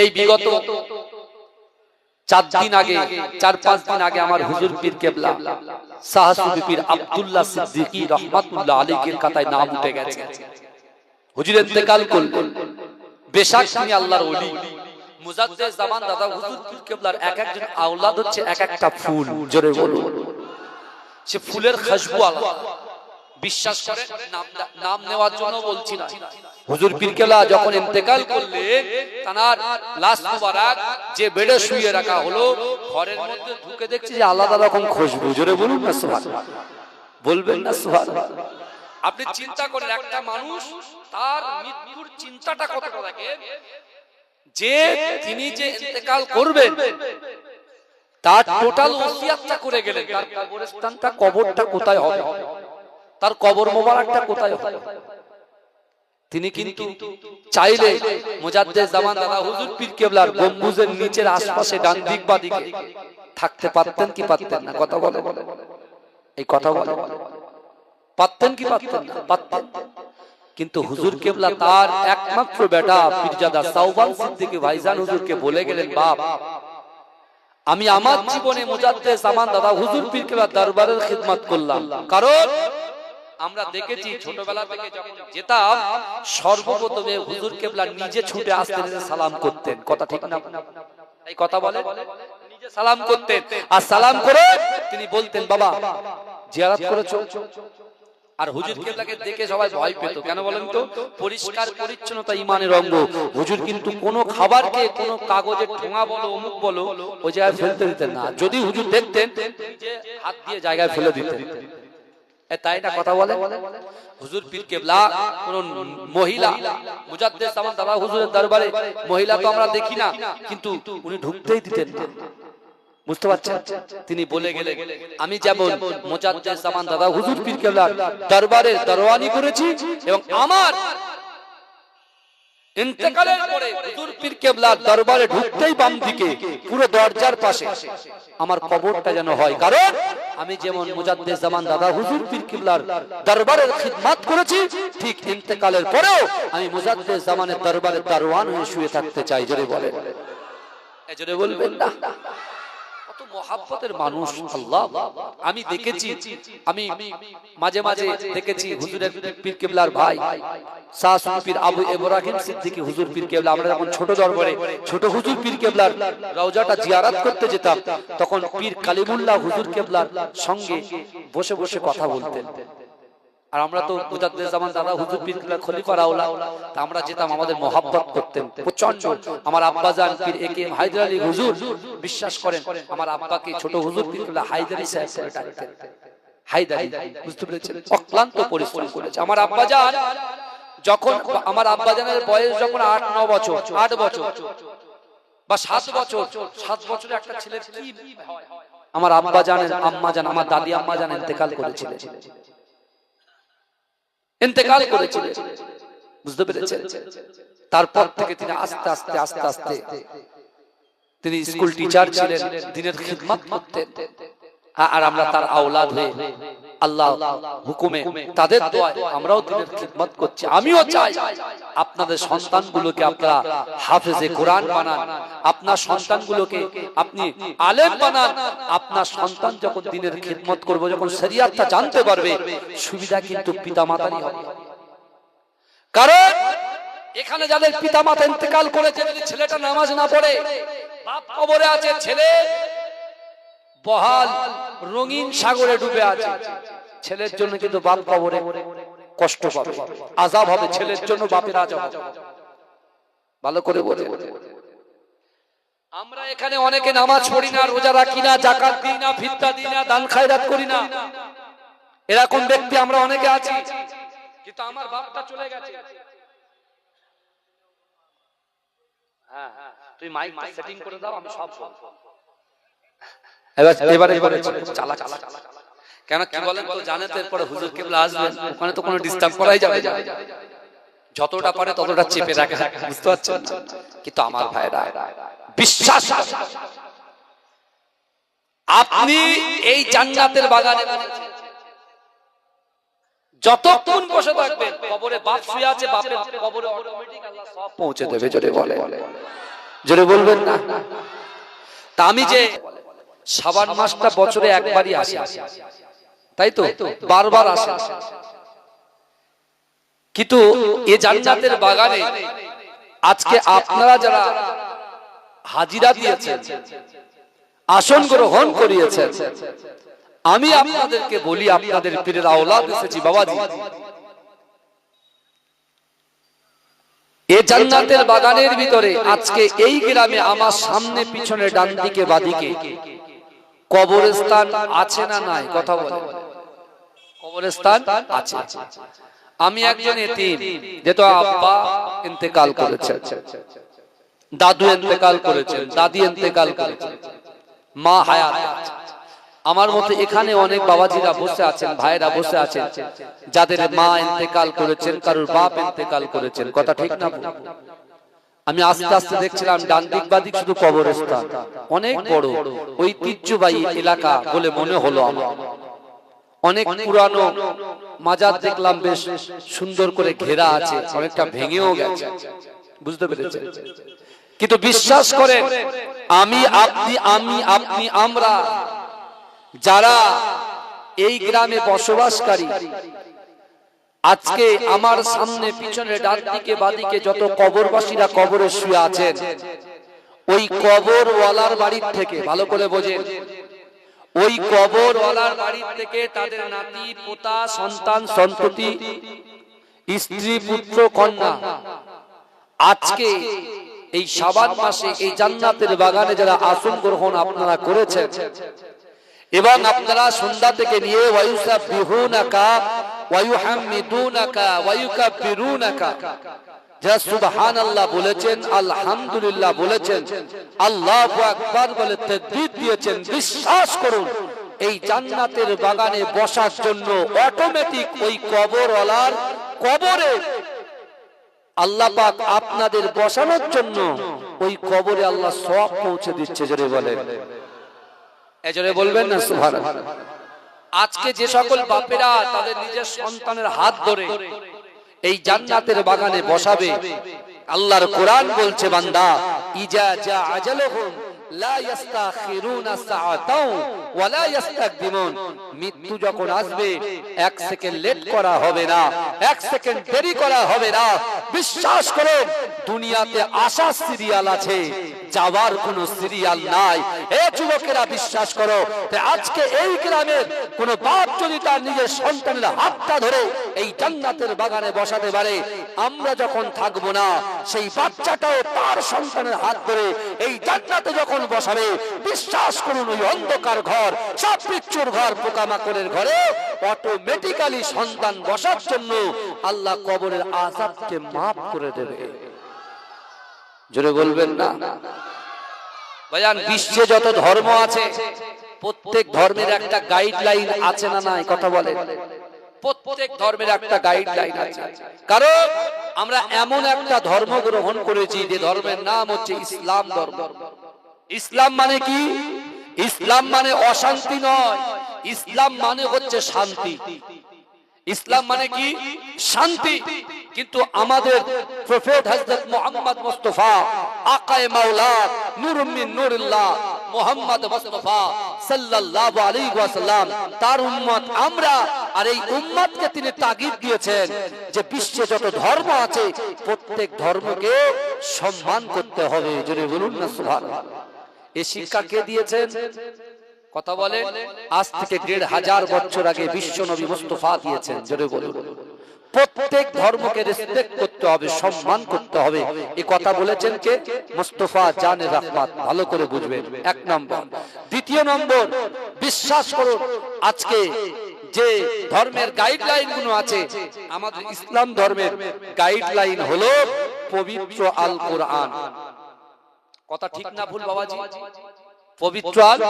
এই বিগত চার দিন আগে, চার পাঁচ দিন আগে আমার হুজুর পীর কেবলা পীর আব্দুল্লাহ রহমাতুল্লাহ আলীকের খাতায় নাম উঠে গেছে। হুজুর ইন্তেকাল করলেন বেশাক তিনি আল্লাহর ওলি। মুজাদ্দেদ জামান দাদা হুজুর পীর কেবলার এক একজন আওলাদ হচ্ছে এক একটা ফুল, জোরে বলুন। সে ফুলের খুশবু আলাদা। বিশ্বাস করে নাম নেওয়ার জন্য বলছি না। হুজুর পীর কেবলা যখন ইন্তেকাল করলেন তার লাশ মুবারক যে বেডে শুয়ে রাখা হলো ঘরের মধ্যে ঢুকে দেখছি যে আলাদা রকম খুশবু। জোরে বলুন না সুবহানাল্লাহ বলবেন না সুবহানাল্লাহ আপনি চিন্তা করেন একটা মানুষ তার মৃত্যুর চিন্তাটা কতটা থাকে যে তিনি যে ইন্তেকাল করবেন তার টোটাল ওসিয়াতটা করে গেলেন। তার কবরস্থানটা কবরটা কোথায় হবে? তার কবর মোবারকটা কোথায়? হবে তিনি কিন্তু চাইলে মুজাদ্দেদ জামান দাদা হুজুর পীর কেবলার গম্বুজের নিচের আশপাশে ডান দিক বা দিকে থাকতে পারতেন কি পারতেন না? কথা বলে এই কথা বলে পারতেন কি পারতেন না? পারতেন। কিন্তু হুজুর কেবলা তার একমাত্র বেটা পীরজাদা সাউবান সিদ্দিকী ভাইজান হুজুরকে বলে গেলেন, বাপ, আমি আমার জীবনে মুজাদ্দেদ জামান দাদা হুজুর পীর কেবলার দরবারের খিদমত করলাম। কারণ আমরা দেখেছি ছোটবেলা থেকে যখন যেতাম সর্বপ্রথমে হুজুর কেবলা নিজে ছুটে আসতে সালাম করতেন। কথা ঠিক না? এই কথা বলে? নিজে সালাম করতেন। আর সালাম করে তিনি বলতেন বাবা জিয়ারত করেছ? আর হুজুর কেবলাকে দেখে সবাই ভয় পেত। কেন বলেন তো? পরিষ্কার পরিচ্ছন্নতা ইমানের অঙ্গ। হুজুর কিন্তু কোনো খাবারকে কোনো কাগজের ঠোঙা বলো অমুক বলো ওই জায়গায় ফেলতে দিতেন না। যদি হুজুর দেখতেন নিজে হাত দিয়ে জায়গায় ফেলে দিতেন তাই না কথা বলে? হুজুর পীর কেবলা, কোন মহিলা, মুজাদ্দেদ সামান দাবা হুজুরের দরবারে, মহিলা তো আমরা দেখি না, কিন্তু উনি ঢুকতেই দিতেন বুঝতে পারছেন? তিনি বলে গেলেন, আমি যেমন মোজাদ্দেদ সামান দাদা হুজুর পীর কেবলার দরবারে দরওয়ানি করেছি এবং আমার দরবারে ঢুকতেই পুরো দরজার পাশে। আমার যেন হয়। কারণ আমি যেমন জামান দাদা হুজুর দরবারের করেছি, ঠিক ইন্তেকালের পরেও আমি মুজাদ্দেদ জামানের দরবারে দারওয়ান হয়ে শুয়ে থাকতে চাই, জোরে বলেন। বলবেন না। মহাব্বতের মানুষ আল্লাহ। আমি দেখেছি আমি মাঝে মাঝে দেখেছি হুজুরের পীর কেবলার ভাই। শাহ পীর আবু ইব্রাহিম সিদ্দিকী হুজুর পীর কেবলা। আমরা যখন ছোট দরবারে ছোট হুজুর পীর কেবলার রওজাটা জিয়ারাত করতে যেতাম তখন পীর কালিমুল্লাহ হুজুর কেবলার সঙ্গে বসে বসে কথা বলতেন। আর আমরা তো মুজাদ্দেদ জামান দাদা হুজুর পীর খলিফা রাউলা তা আমরা যেতাম আমাদের মহাব্বত করতেন। প্রচণ্ড আমার আব্বা জান পীর A K M Haider Ali হুজুর বিশ্বাস করেন আমার আব্বাকে ছোট হুজুর পীর হায়দারি সাহেব করে ডাকতেন। হায়দারি বুঝতে পেরেছেন? অক্লান্ত পরিশ্রম করেছে আমার আব্বা জান যখন আমার আব্বাজানের বয়স যখন আট ন বছর আট বছর। বা সাত বছর সাত বছরের একটা ছেলের কি আমার আব্বা জানেন আম্মা জান আমার দাদি আম্মা জান ইন্তেকাল করেছিলেন ইন্তেকাল করেছিলেন। বুঝতে পেরেছেন? তারপর থেকে তিনি আস্তে আস্তে আস্তে আস্তে তিনি স্কুল টিচার ছিলেন দিনের খিদমত করতেন। আর আমরা তার আওলাদ হয়ে আল্লাহ হুকুমে, তাদের দোয়ায় আমরাও দিনের খিদমত করছি। আমিও চাই আপনাদের সন্তানগুলোকে আপনারা হাফেজে কোরআন বানান, আপনার সন্তানগুলোকে আপনি আলেম বানান, আপনার সন্তান যখন দিনের খিদমত করবে, যখন শরিয়াতটা জানতে পারবে, সুবিধা কিন্তু পিতা মাতারই হবে। কারণ এখানে যাদের পিতা মাতা ইন্তেকাল করেছে, যদি ছেলেটা নামাজ না পড়ে, বাপ কবরে আছে, ছেলে বহাল রঙিন সাগরে ডুবে আছে। ছেলের জন্য কিন্তু বাপ কবরে কষ্ট পাবে। আজাব হবে, ছেলের জন্য বাপের আজাব ভালো করে বলে। আমরা এখানে অনেকে নামাজ পড়ি না, রোজা রাখি না, জাকাত দিই না ভিত্তা দিই না, দান খায়রাত করি না। এরকম ব্যক্তি আমরা অনেকে আছি। কিন্তু আমার বাপটা চলে গেছে। হ্যাঁ তুই মাইক সেটিং করে দাও, আমি সব বলব। এবার এবারে এবারে চালা চালা কেন কি বলেন তো? জানে তো এরপরে হুজুর কেবলা আসবেন। ওখানে তো কোনো ডিস্টার্ব করাই যাবে যতটা পারে ততটা চেপে রাখে। বুঝতে পারছেন কিন্তু আমার ভাইরা বিশ্বাস আপনি এই জান্নাতের বাগানে যতক্ষণ বসে থাকবেন কবরে বাপ শুয়ে আছে বাপের কবরে অটোমেটিক আল্লাহ সব পৌঁছে দেবে যদি বলে জোরে বলবেন না? তা আমি যে সাবান মাসটা বছরে একবারই আসে। তাই তো? বারবার আসে। কিন্তু এ জান্নাতের বাগানে আজকে আপনারা যারা হাজিরা দিয়েছেন আসন গ্রহণ করিয়েছেন আমি আপনাদেরকে বলি আপনাদের পীরের আওলাদ এসেছি বাবাজি। এ জান্নাতের বাগানের ভিতরে আজকে এই গ্রামে আমার সামনে পিছনে ডান দিকে বাদিকে কবরস্থান আছে না নাই কথা বলে কবরস্থান আছে আমি একজন এতিম যেহেতু আব্বা ইন্তেকাল করেছেন, দাদু ইন্তেকাল করেছেন, দাদি ইন্তেকাল করেছেন, মা হায়াত। আমার মতে এখানে অনেক বাবাজিরা বসে আছেন ভাইরা বসে আছেন, যাদের মা ইন্তেকাল করেছেন, কারোর বাপ ইন্তেকাল করেছেন কথা ঠিক না? আমি আস্তে আস্তে দেখছিলাম ডান দিক বাদিক শুধু কবরস্থান। অনেক বড় ঐতিহ্যবাহী এলাকা বলে মনে হলো আমার। অনেক পুরানো মাজার দেখলাম, বেশ সুন্দর করে ঘেরা আছে, অনেকটা ভেঙেও গেছে। বুঝতে পেরেছেন? কিন্তু বিশ্বাস করেন, আমি, আপনি আমি, আপনি, আমরা যারা এই গ্রামে বসবাসকারী আজকে আমার সামনে পিছনে ডান দিকে বাদিকে যত কবরবাসীরা কবরে শুয়ে আছেন ওই কবরওয়ালার বাড়ির থেকে ভালো করে বোঝেন ওই কবরওয়ালার বাড়ির থেকে তাদের নাতি পোতা সন্তান সন্ততি স্ত্রী পুত্র কন্যা। আজকে এই সাবান মাসে এই জান্নাতের বাগানে যারা আসন গ্রহণ আপনারা করেছেন এবং আপনারা সন্ধ্যা থেকে নিয়ে ওয়ায়ুসাবিহুনাকা ওয়ায়ুহাম্মিদুনাকা ওয়ায়ুকাব্বিরুনাকা যারা সুবহানাল্লাহ বলেছেন বলেছেন, আল্লাহু বলে দিয়েছেন, বিশ্বাস করুন, এই জান্নাতের বাগানে বসার জন্য অটোমেটিক ওই কবরওয়ালার কবরে আল্লাহ পাক আপনাদের বসানোর জন্য ওই কবরে আল্লাহ সব পৌঁছে দিচ্ছে, জোরে বলেন। এজরে বলবেন না সুভান আজকে যে সকল বাপেরা তাদের নিজের সন্তানের হাত ধরে এই জান্নাতের বাগানে বসাবে, আল্লাহর কোরআন বলছে, বান্দা, ইজা যা আজালহুম মৃত্যু যখন আসবে, এক সেকেন্ড লেট করা হবে না, এক সেকেন্ড দেরি করা হবে না। বিশ্বাস করুন, দুনিয়াতে আশা সিরিয়াল আছে। যাওয়ার কোন সিরিয়াল নাই। এ যুবকেরা বিশ্বাস করো আজকে এই গ্রামের কোন বাপ যদি তার নিজের সন্তানের হাতটা ধরে এই জান্নাতের বাগানে বসাতে পারে, আমরা যখন থাকব না, সেই বাচ্চাটাও তার সন্তানের হাত ধরে এই জান্নাতে যখন বসাবে, বিশ্বাস করুন ওই অন্ধকার ঘর, সব পিচ্ছুর ঘর, পোকামাকড়ের ঘরে অটোমেটিক্যালি সন্তান বসার জন্য আল্লাহ কবরের আজাবকে মাফ করে দেবে। জোরে বলবেন না? ভাইয়ান বিশ্বে যত ধর্ম আছে, প্রত্যেক ধর্মের একটা গাইডলাইন আছে না নাই? কথা বলে প্রত্যেক ধর্মের একটা গাইডলাইন আছে। কারণ আমরা এমন একটা ধর্ম গ্রহণ করেছি যে ধর্মের নাম হচ্ছে ইসলাম ধর্ম। ইসলাম মানে কি? ইসলাম মানে অশান্তি নয়। ইসলাম মানে হচ্ছে শান্তি। ইসলাম মানে কি? শান্তি। কিন্তু আমাদের প্রফেট হযরত মুহাম্মদ মুস্তাফা, আকায়ে মাওলা নূরুম মিন নূরিল্লাহ মুহাম্মদ মুস্তাফা সাল্লাল্লাহু আলাইহি ওয়াসাল্লাম, তার উম্মত আমরা। আর এই উম্মতকে তিনি তাগিদ দিয়েছেন যে বিশ্বে যত ধর্ম আছে, প্রত্যেক ধর্মকে সম্মান করতে হবে। জোরে বলুন না, সুবহানাল্লাহ। এই শিক্ষা কে দিয়েছেন? কথা বলে আজ থেকে দেড় হাজার বছর আগে বিশ্ব নবী মুস্তফা দিয়েছেন জোরে বলুন। প্রত্যেক ধর্মকে রেসপেক্ট করতে হবে সম্মান করতে হবে। এই কথা বলেছেন কে? মুস্তফা জানে রহমাত ভালো করে বুঝবেন। এক নম্বর। দ্বিতীয় নম্বর বিশ্বাস করুন আজকে যে ধর্মের গাইডলাইনগুলো আছে আমাদের ইসলাম ধর্মের গাইডলাইন হলো পবিত্র আল কোরআন কথা ঠিক না ভুল বাবাজি? পবিত্র আল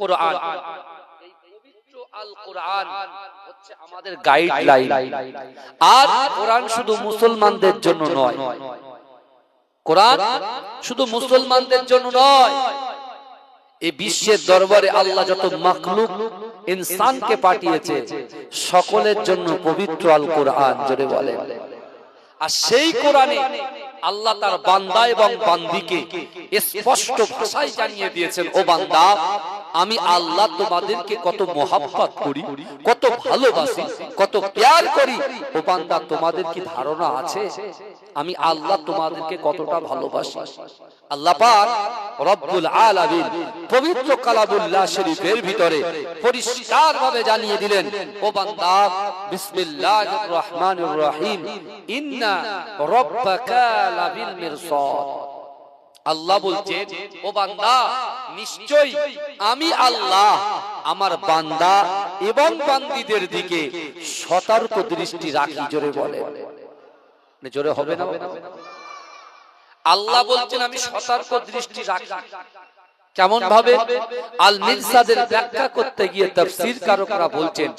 কোরআন। এই পবিত্র আল কোরআন হচ্ছে আমাদের গাইডলাইন আর কোরআন শুধু মুসলমানদের জন্য নয়। কোরআন শুধু মুসলমানদের জন্য নয়। এই বিশ্বের দরবারে আল্লাহ যত মাখলুক ইনসানকে পাঠিয়েছে সকলের জন্য পবিত্র আল কোরআন জোরে বলে। আর সেই কোরআনে আল্লাহ তার বান্দা এবং বান্দিকে স্পষ্ট ভাষায় জানিয়ে দিয়েছেন ও বান্দা আমি আল্লাহ তোমাদেরকে কত মোহাব্বত করি কত ভালোবাসি কত প্যার করি। ও বান্দা তোমাদের কি ধারণা আছে? আমি আল্লাহ তোমাদেরকে কতটা ভালোবাসি। আল্লাহ পাক রব্বুল আলামিন পবিত্র কালামুল্লাহ শরীফের ভিতরে পরিষ্কার জানিয়ে দিলেন ও বান্দা বিসমিল্লাহির রহমানির রহিম ইন্না রব্বাকা লাবিল মিরসাদ। আল্লাহ বলছেন ও বান্দা নিশ্চয়ই আমি আল্লাহ আমার বান্দা এবং বান্দিদের দিকে সতর্ক দৃষ্টি রাখি জোরে বলে মানে জোরে হবে না? আল্লাহ বলছেন আমি সতর্ক দৃষ্টি রাখি। কেমন ভাবে আল মিরসাদের ব্যাখ্যা করতে গিয়ে তাফসীর কারকরা বলছেন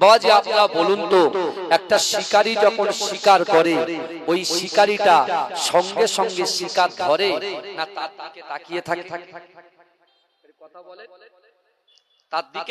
বাবাজি আপনারা বলুন তো একটা শিকারী যখন শিকার করে ওই শিকারীটা সঙ্গে সঙ্গে শিকার ধরে না তার দিকে তাকিয়ে থাকে? কথা বলে তার দিকে